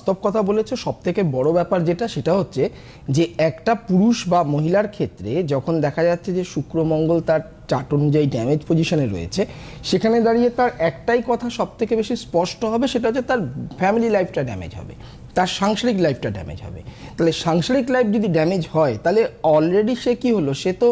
বাস্তব কথা বলেছ সব থেকে বড় ব্যাপার যেটা, সেটা হচ্ছে যে একটা পুরুষ বা মহিলার ক্ষেত্রে যখন দেখা যাচ্ছে যে শুক্র মঙ্গল তার চার্ট অনুযায়ী ড্যামেজ পজিশনে রয়েছে, সেখানে দাঁড়িয়ে তার একটাই কথা সব থেকে বেশি স্পষ্ট হবে, সেটা হচ্ছে তার ফ্যামিলি লাইফটা ড্যামেজ হবে, তার সাংসারিক লাইফটা ড্যামেজ হবে। তাহলে সাংসারিক লাইফ যদি ড্যামেজ হয়, তাহলে অলরেডি সে কি হলো? সে তো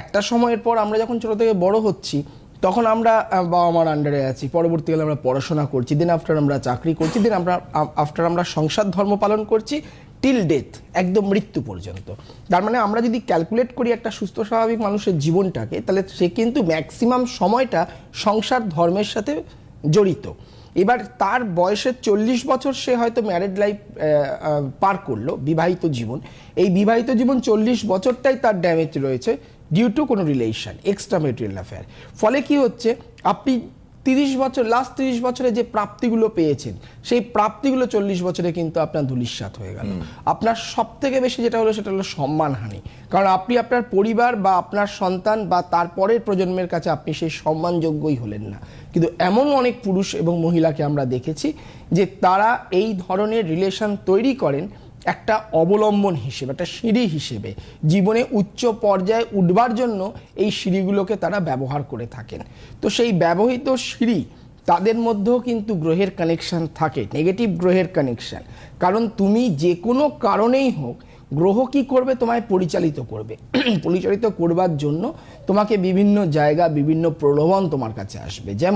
একটা সময়ের পর আমরা যখন ছোটো থেকে বড় হচ্ছি তখন আমরা বাবা মার আন্ডারে আছি। পরবর্তীকালে আমরা পড়াশোনা করছি। দিন আফটার আমরা চাকরি করছি দিন আমরা আফটার আমরা সংসার ধর্ম পালন করছি টিল ডেথ একদম মৃত্যু পর্যন্ত। তার মানে আমরা যদি ক্যালকুলেট করি একটা সুস্থ স্বাভাবিক মানুষের জীবনটাকে, তাহলে সে কিন্তু ম্যাক্সিমাম সময়টা সংসার ধর্মের সাথে জড়িত। এবার তার বয়সের চল্লিশ বছর সে হয়তো ম্যারিড লাইফ পার করল, বিবাহিত জীবন। এই বিবাহিত জীবন চল্লিশ বছরটাই তার ড্যামেজ রয়েছে। ডিউ টু কোনো রিলেশন এক্সট্রা মেটেরিয়াল অ্যাফেয়ার ফলে কি হচ্ছে? আপনি তিরিশ বছর লাস্ট তিরিশ বছরে যে প্রাপ্তিগুলো পেয়েছেন সেই প্রাপ্তিগুলো চল্লিশ বছরে কিন্তু আপনার ধুলিস্বাত হয়ে গেল। আপনার সব থেকে বেশি যেটা হলো সেটা হলো সম্মানহানি। কারণ আপনি আপনার পরিবার বা আপনার সন্তান বা তারপরের প্রজন্মের কাছে আপনি সেই সম্মানযোগ্যই হলেন না। কিন্তু এমন অনেক পুরুষ এবং মহিলাকে আমরা দেখেছি যে তারা এই ধরনের রিলেশন তৈরি করেন একটা অবলম্বন হিসেবে, একটা সিঁড়ি হিসেবে জীবনে উচ্চ পর্যায়ে উঠবার জন্য এই সিঁড়িগুলোকে তারা ব্যবহার করে থাকেন। তো সেই ব্যবহৃত সিঁড়ি তাদের মধ্যেও কিন্তু গ্রহের কানেকশন থাকে নেগেটিভ গ্রহের কানেকশন কারণ তুমি যে কোনো কারণেই হোক, গ্রহ কি করবে তোমায় পরিচালিত করবে। পরিচালিত করবার জন্য তোমাকে বিভিন্ন জায়গা, বিভিন্ন প্রলোভন তোমার কাছে আসবে। যেমন